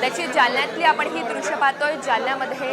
कदाचित जालन्यातली आपण ही दृश्य पाहतोय. जालन्यामध्ये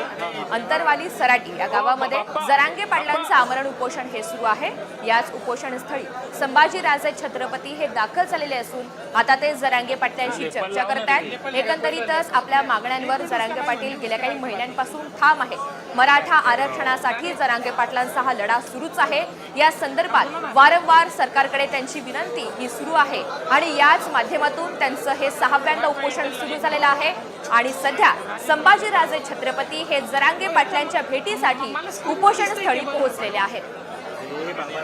अंतरवाली सराटी या गावामध्ये जरांगे पाटलांचं आमरण उपोषण हे सुरू आहे. याच उपोषण स्थळी संभाजी राजे छत्रपती हे दाखल झालेले असून आता ते जरांगे पाटलांशी चर्चा करत आहेत एकंदरीतच आपल्या मागण्यांवर जरांगे पाटील गेल्या काही महिन्यांपासून ठाम आहे मराठा आरक्षणासाठी जरांगे पाटलांचा हा लढा सुरूच आहे. या संदर्भात वारंवार सरकारकडे त्यांची विनंती ही सुरू आहे. आणि याच माध्यमातून त्यांचं हे सहाव्यांदा उपोषण सुरू झालेलं आहे. आणि सध्या संभाजीराजे छत्रपती हे जरांगे पाटलांच्या भेटीसाठी उपोषण स्थळी पोहोचलेले आहेत.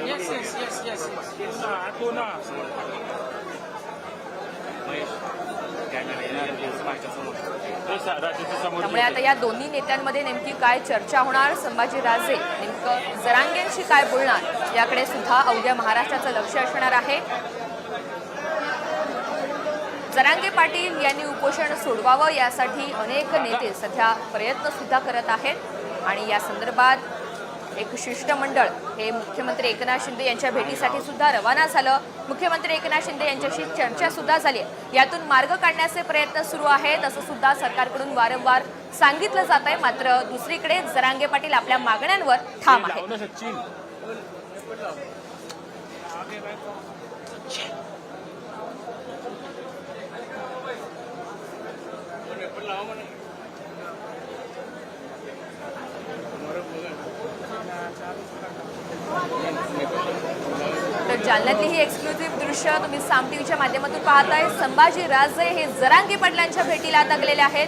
Yes. त्यामुळे आता या दोन्ही नेत्यांमध्ये नेमकी काय चर्चा होणार? संभाजीराजे नेमकं जरांगेंशी काय बोलणार? याकडे सुद्धा अवघ्या महाराष्ट्राचं लक्ष असणार आहे. जरांगे पाटील यांनी उपोषण सोडवावं यासाठी अनेक नेते सध्या प्रयत्न सुद्धा करत आहेत. आणि या संदर्भात एक शिष्टमंडळ हे मुख्यमंत्री एकनाथ शिंदे यांच्या भेटीसाठी सुद्धा रवाना झालं. मुख्यमंत्री एकनाथ शिंदे यांच्याशी चर्चा सुद्धा झाली आहे. यातून मार्ग काढण्याचे प्रयत्न सुरू आहेत असं सुद्धा सरकारकडून वारंवार सांगितलं जात आहे. मात्र दुसरीकडे जरांगे पाटील आपल्या मागण्यांवर ठाम आहेत. तर जालन्यातली ही एक्सक्लुझिव्ह दृश्य तुम्ही साम टीव्हीच्या माध्यमातून पाहताय. संभाजी राजे हे जरांगी पडल्यांच्या भेटीला आता गेलेले आहेत.